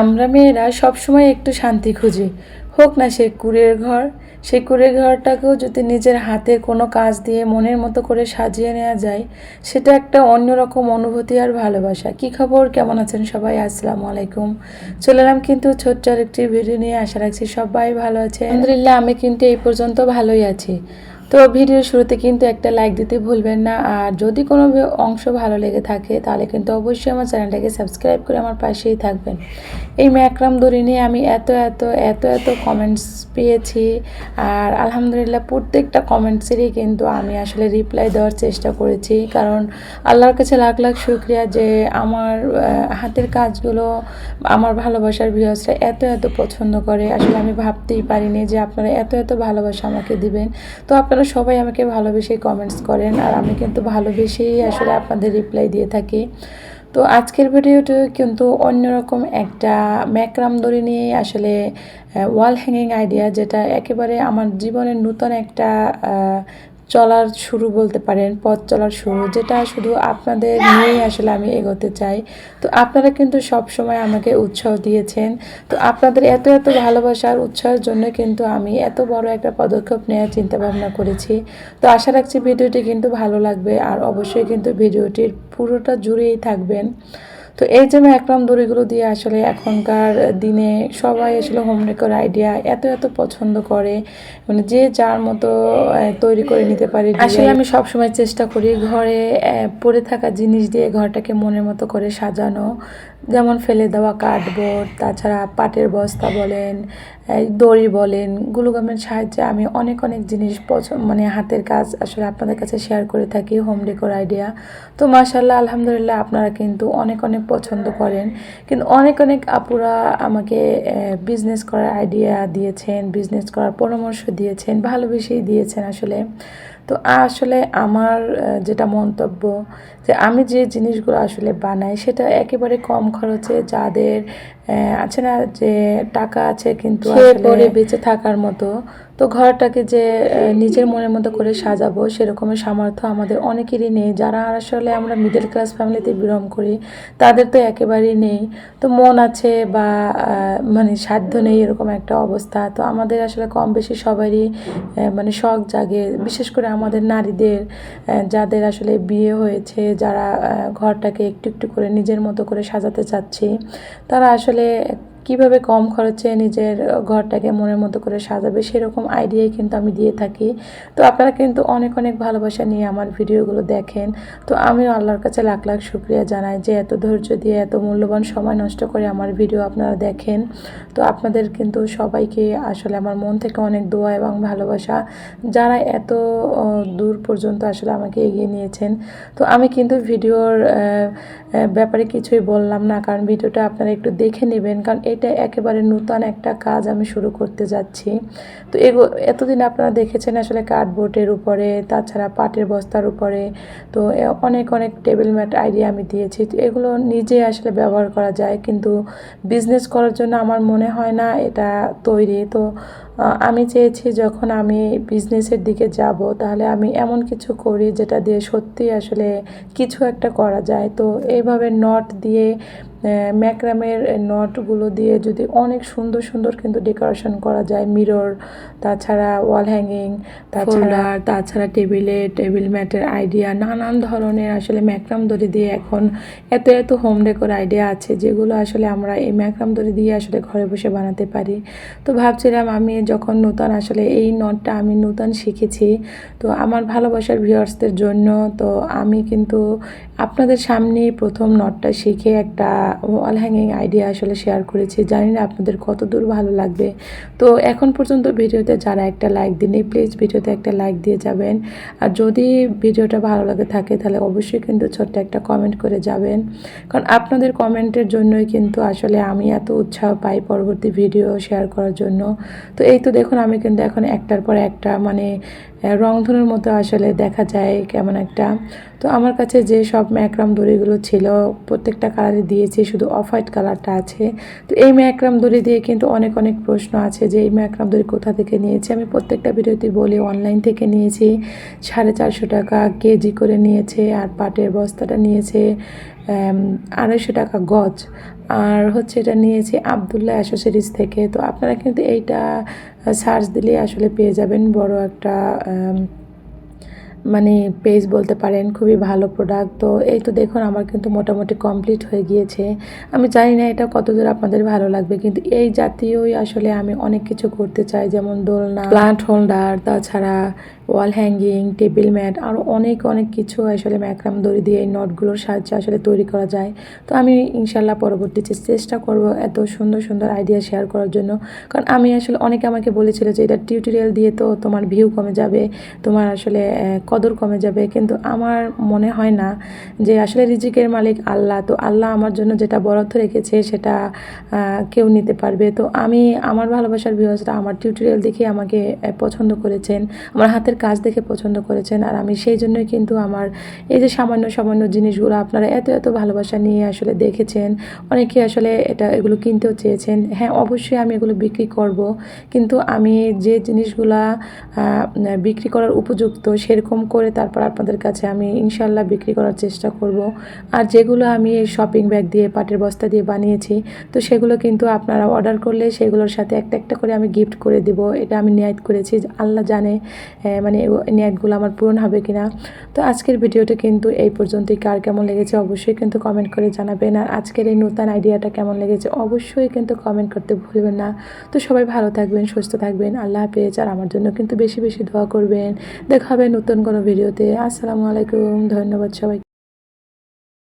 আমরা মেয়েরা সবসময় একটু শান্তি খুঁজি। হোক না সে কুড়ের ঘর সেই কুড়ের ঘরটাকেও যদি নিজের হাতে কোনো কাজ দিয়ে মনের মতো করে সাজিয়ে নেওয়া যায়, সেটা একটা অন্যরকম অনুভূতি আর ভালোবাসা। কি খবর? কেমন আছেন সবাই? আসসালামু আলাইকুম। চলে এলাম কিন্তু ছোট্ট একটি ভিডিও নিয়ে। আশা রাখছি সবাই ভালো আছে আলহামদুলিল্লাহ, আমি কিন্তু এই পর্যন্ত ভালোই আছি। তো ভিডিওর শুরুতে কিন্তু একটা লাইক দিতে ভুলবেন না। আর যদি কোনো অংশ ভালো লেগে থাকে, তাহলে কিন্তু অবশ্যই আমার চ্যানেলটাকে সাবস্ক্রাইব করে আমার পাশেই থাকবেন। এই ম্যাকরাম দড়ি নিয়ে আমি এত এত এত এত কমেন্টস পেয়েছি। আর আলহামদুলিল্লাহ প্রত্যেকটা কমেন্টসেরই কিন্তু আমি আসলে রিপ্লাই দেওয়ার চেষ্টা করেছি। কারণ আল্লাহর কাছে লাখ লাখ শুক্রিয়া যে আমার হাতের কাজগুলো, আমার ভালোবাসার ভিউয়ার্সরা এত এত পছন্দ করে। আসলে আমি ভাবতেই পারিনি যে আপনারা এত এত ভালোবাসা আমাকে দিবেন। তো আপনারা সবাই আমাকে ভালোবেসেই কমেন্টস করেন। আর আমি কিন্তু ভালোবেসেই আসলে আপনাদের রিপ্লাই দিয়ে থাকি। তো আজকের ভিডিওটি কিন্তু অন্যরকম একটা ম্যাকরাম দড়ি নিয়ে আসলে ওয়াল হ্যাঙ্গিং আইডিয়া যেটা একেবারে আমার জীবনের নূতন একটা চলার শুরু বলতে পারেন, পথ চলার শুরু, যেটা শুধু আপনাদের নিয়েই আসলে আমি এগোতে চাই। তো আপনারা কিন্তু সব সময় আমাকে উৎসাহ দিয়েছেন। তো আপনাদের এত এত ভালোবাসার উৎসাহের জন্য কিন্তু আমি এত বড় একটা পদক্ষেপ নেওয়ার চিন্তা ভাবনা করেছি। তো আশা রাখছি ভিডিওটি কিন্তু ভালো লাগবে, আর অবশ্যই কিন্তু ভিডিওটির পুরোটা জুড়েই থাকবেন। তো এই যে একরম দড়িগুলো দিয়ে আসলে এখনকার দিনে সবাই আসলে হোম ডেকোর আইডিয়া এত এত পছন্দ করে মানে যে যার মতো তৈরি করে নিতে পারে আসলে আমি সবসময় চেষ্টা করি ঘরে পড়ে থাকা জিনিস দিয়ে ঘরটাকে মনের মতো করে সাজানো। যেমন ফেলে দেওয়া কার্ডবোর্ড তাছাড়া পাটের বস্তা বলেন এই দড়ি বলেন, গ্লুগামের সাহায্যে আমি অনেক অনেক জিনিস পছন্দ মানে হাতের কাজ আসলে আপনাদের কাছে শেয়ার করে থাকি হোম ডেকোর আইডিয়া তো মাশাল্লাহ আলহামদুলিল্লাহ আপনারা কিন্তু অনেক অনেক পছন্দ করেন। কিন্তু অনেক অনেক আপুরা আমাকে বিজনেস করার আইডিয়া দিয়েছেন বিজনেস করার পরামর্শ দিয়েছেন, ভালোবেসেই দিয়েছেন আসলে। তো আসলে আমার যেটা মন্তব্য যে আমি যে জিনিসগুলো আসলে বানাই সেটা একেবারে কম খরচে যাদের আহ, আছে না যে টাকা আছে কিন্তু বেঁচে থাকার মতো। তো ঘরটাকে যে নিজের মনের মতো করে সাজাবো, সেরকমের সামর্থ্য আমাদের অনেকেরই নেই। যারা আসলে আমরা মিডল ক্লাস ফ্যামিলিতে বিলং করি, তাদের তো একেবারেই নেই। তো মন আছে বা মানে সাধ্য নেই এরকম একটা অবস্থা। তো আমাদের আসলে কম বেশি সবারই মানে শখ জাগে। বিশেষ করে আমাদের নারীদের যাদের আসলে বিয়ে হয়েছে, যারা ঘরটাকে একটু একটু করে নিজের মতো করে সাজাতে চাচ্ছি, তারা আসলে কীভাবে কম খরচে নিজের ঘরটাকে মনের মতো করে সাজাবে সেরকম আইডিয়াই কিন্তু আমি দিয়ে থাকি। তো আপনারা কিন্তু অনেক অনেক ভালোবাসা নিয়ে আমার ভিডিওগুলো দেখেন। তো আমিও আল্লাহর কাছে লাখ লাখ শুক্রিয়া জানাই যে এত ধৈর্য দিয়ে, এত মূল্যবান সময় নষ্ট করে আমার ভিডিও আপনারা দেখেন। তো আপনাদের কিন্তু সবাইকে আসলে আমার মন থেকে অনেক দোয়া এবং ভালোবাসা। যারা এত দূর পর্যন্ত আসলে আমাকে এগিয়ে নিয়েছেন। তো আমি কিন্তু ভিডিওর ব্যাপারে কিছুই বললাম না, কারণ ভিডিওটা আপনারা একটু দেখে নেবেন। কারণ এটা একেবারে নূতন একটা কাজ আমি শুরু করতে যাচ্ছি। তো এগো, এতদিন আপনারা দেখেছেন আসলে কার্ডবোর্ডের উপরে, তাছাড়া পাটের বস্তার উপরে, তো অনেক অনেক টেবিল ম্যাট আইডিয়া আমি দিয়েছি। তো এগুলো নিজে আসলে ব্যবহার করা যায়, কিন্তু বিজনেস করার জন্য আমার মনে হয় না এটা তৈরি। তো আমি চেয়েছি যখন আমি বিজনেসের দিকে যাব, তাহলে আমি এমন কিছু করি যেটা দিয়ে সত্যি আসলে কিছু একটা করা যায়। তো এইভাবে নট দিয়ে ম্যাক্রামের নটগুলো দিয়ে যদি অনেক সুন্দর সুন্দর কিন্তু ডেকোরেশন করা যায়, মিরর, তাছাড়া ওয়াল হ্যাঙ্গিং, তাছাড়া তাছাড়া টেবিলে, টেবিল ম্যাটের আইডিয়া, নানান ধরনের আসলে ম্যাক্রাম দড়ি দিয়ে এখন এত এত হোম ডেকোর আইডিয়া আছে, যেগুলো আসলে আমরা এই ম্যাক্রাম দড়ি দিয়ে আসলে ঘরে বসে বানাতে পারি। তো ভাবছিলাম আমি যখন নতুন আসলে এই নটটা আমি নতুন শিখেছি, তো আমার ভালোবাসার ভিউয়ার্সদের জন্য, তো আমি কিন্তু আপনাদের সামনে প্রথম নটটা শিখে একটা ওয়াল হ্যাঙ্গিং আইডিয়া আসলে শেয়ার করেছি। জানি না আপনাদের কত দূর ভালো লাগবে। তো এখন পর্যন্ত ভিডিওতে যারা একটা লাইক দিন প্লিজ ভিডিওতে একটা লাইক দিয়ে যাবেন। আর যদি ভিডিওটা ভালো লাগে থাকে, তাহলে অবশ্যই কিন্তু ছোট্ট একটা কমেন্ট করে যাবেন। কারণ আপনাদের কমেন্টের জন্যই কিন্তু আসলে আমি এত উৎসাহ পাই পরবর্তী ভিডিও শেয়ার করার জন্য। তো এই তো দেখুন, আমি কিন্তু এখন একটার পর একটা মানে রংধনুর মতো আসলে দেখা যায় কেমন একটা। তো আমার কাছে যে সব ম্যাক্রাম দড়িগুলো ছিল, প্রত্যেকটা কালারে দিয়েছি, শুধু অফ হোয়াইট কালারটা আছে। তো এই ম্যাক্রাম দড়ি দিয়ে কিন্তু অনেক অনেক প্রশ্ন আছে যে এই ম্যাক্রাম দড়ি কোথা থেকে নিয়েছি। আমি প্রত্যেকটা ভিডিওতে বলি অনলাইন থেকে নিয়েছি, সাড়ে চারশো টাকা কেজি করে নিয়েছে, আর পাটের বস্তাটা নিয়েছে। আড়াইশো টাকা গজ। আর হচ্ছে এটা নিয়েছি আবদুল্লাহ অ্যাশো সিরিজ থেকে। তো আপনারা কিন্তু এইটা সার্চ দিলেই আসলে পেয়ে যাবেন বড় একটা মানে পেজ বলতে পারেন, খুবই ভালো প্রোডাক্ট তো এই তো দেখুন, আমার কিন্তু মোটামুটি কমপ্লিট হয়ে গিয়েছে। আমি জানি না এটা কতদূর আপনাদের ভালো লাগবে, কিন্তু এই জাতীয়ই আসলে আমি অনেক কিছু করতে চাই, যেমন দোলনা প্লান্ট হোল্ডার তাছাড়া ওয়াল হ্যাঙ্গিং টেবিল ম্যাট আরও অনেক অনেক কিছু আসলে ম্যাক্রাম দড়ি দিয়ে এই নটগুলোর সাহায্যে আসলে তৈরি করা যায়। তো আমি ইনশাল্লাহ পরবর্তীতে চেষ্টা করব এত সুন্দর সুন্দর আইডিয়া শেয়ার করার জন্য। কারণ আমি আসলে অনেকে আমাকে বলেছিল যে এটা টিউটোরিয়াল দিয়ে তো তোমার ভিউ কমে যাবে, তোমার আসলে কদর কমে যাবে। কিন্তু আমার মনে হয় না যে আসলে রিজিকের মালিক আল্লাহ। তো আল্লাহ আমার জন্য যেটা বরাদ্দ রেখেছে সেটা কেউ নিতে পারবে। তো আমি আমার ভালোবাসার ভিউয়ার্সরা আমার টিউটোরিয়াল দেখে আমাকে পছন্দ করেছেন, আমার হাতের কাজ দেখে পছন্দ করেছেন। আর আমি সেই জন্যই কিন্তু আমার এই যে সামান্য সামান্য জিনিসগুলো আপনারা এত এত ভালোবাসা নিয়ে আসলে দেখেছেন, অনেকে আসলে এটা, এগুলো কিনতেও চেয়েছেন। হ্যাঁ অবশ্যই আমি এগুলো বিক্রি করব। কিন্তু আমি যে জিনিসগুলা বিক্রি করার উপযুক্ত সেরকম করে তারপর আপনাদের কাছে আমি ইনশাল্লাহ বিক্রি করার চেষ্টা করব। আর যেগুলো আমি এই শপিং ব্যাগ দিয়ে, পাটের বস্তা দিয়ে বানিয়েছি, তো সেগুলো কিন্তু আপনারা অর্ডার করলে সেগুলোর সাথে একটা একটা করে আমি গিফট করে দেব। এটা আমি নিয়াত করেছি, আল্লাহ জানে মানে নিয়াতগুলো আমার পূরণ হবে কিনা। তো আজকের ভিডিওটা কিন্তু এই পর্যন্তই। কার কেমন লেগেছে অবশ্যই কিন্তু কমেন্ট করে জানাবেন। আর আজকের এই নতুন আইডিয়াটা কেমন লেগেছে অবশ্যই কিন্তু কমেন্ট করতে ভুলবেন না। তো সবাই ভালো থাকবেন, সুস্থ থাকবেন। আল্লাহ হাফেজ। আর আমার জন্য কিন্তু বেশি বেশি দোয়া করবেন। দেখা হবে নতুন কোনো ভিডিওতে। আসসালামু আলাইকুম ধন্যবাদ সবাই